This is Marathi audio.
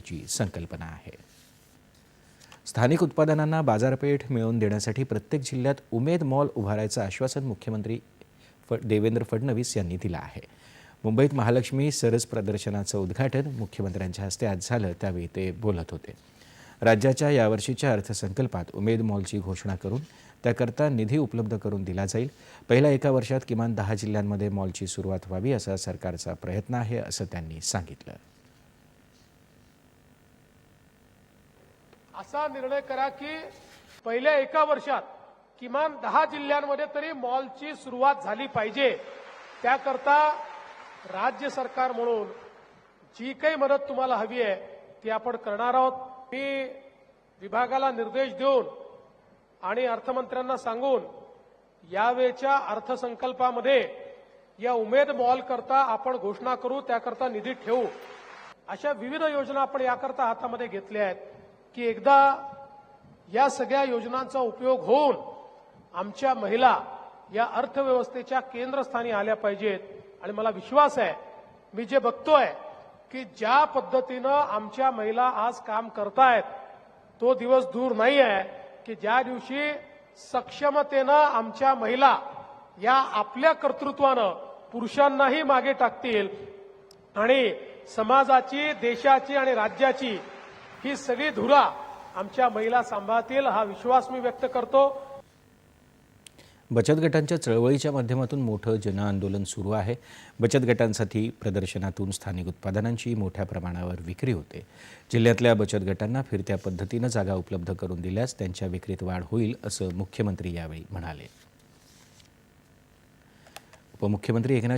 ची संकल्पना आहे. स्थानिक उत्पादनांना बाजारपेठ मिळवून देण्यासाठी प्रत्येक जिल्ह्यात उमेद मॉल उभारायचं आश्वासन मुख्यमंत्री देवेंद्र फडणवीस यांनी दिलं आहे. मुंबईत महालक्ष्मी सरस प्रदर्शनाचं उद्घाटन मुख्यमंत्र्यांच्या हस्ते आज झालं त्यावेळी ते बोलत होते. राज्याच्या यावर्षीच्या अर्थसंकल्पात उमेद मॉलची घोषणा करून त्याकरता निधी उपलब्ध करून दिला जाईल. पहिल्या एका वर्षात किमान दहा जिल्ह्यांमध्ये मॉलची सुरुवात व्हावी असा सरकारचा प्रयत्न आहे असं त्यांनी सांगितलं. असा निर्णय करा की पहिल्या एका वर्षात किमान दहा जिल्ह्यांमध्ये तरी मॉलची सुरुवात झाली पाहिजे. त्याकरता राज्य सरकार म्हणून जी काही मदत तुम्हाला हवी आहे ती आपण करणार आहोत. मी विभागाला निर्देश देऊन आणि अर्थमंत्र्यांना सांगून यावेळच्या अर्थसंकल्पामध्ये या उमेद मॉल करता आपण घोषणा करू त्याकरता निधी ठेवू. अशा विविध योजना आपण याकरता हातामध्ये घेतल्या आहेत. की एकदा या सगळ्या योजनांचा उपयोग होऊन आमच्या महिला या अर्थव्यवस्थेच्या केंद्रस्थानी आल्या पाहिजेत. आणि मला विश्वास आहे मी जे बघतोय की ज्या पद्धतीनं आमच्या महिला आज काम करतायत तो दिवस दूर नाही आहे की ज्या दिवशी सक्षमतेनं आमच्या महिला या आपल्या कर्तृत्वानं पुरुषांनाही मागे टाकतील आणि समाजाची देशाची आणि राज्याची ही सगळी धुरा आमच्या महिला सांभाळतील हा विश्वास मी व्यक्त करतो. बचत गटांच्या चळवळीच्या माध्यमातून मोठं जनआंदोलन सुरू आहे. बचत गटांसाठी प्रदर्शनातून स्थानिक उत्पादनांची मोठ्या प्रमाणावर विक्री होते. जिल्ह्यातल्या बचत गटांना फिरत्या पद्धतीनं जागा उपलब्ध करून दिल्यास त्यांच्या विक्रीत वाढ होईल असं मुख्यमंत्री यावेळी म्हणाले. उपमुख्यमंत्री एकनाथ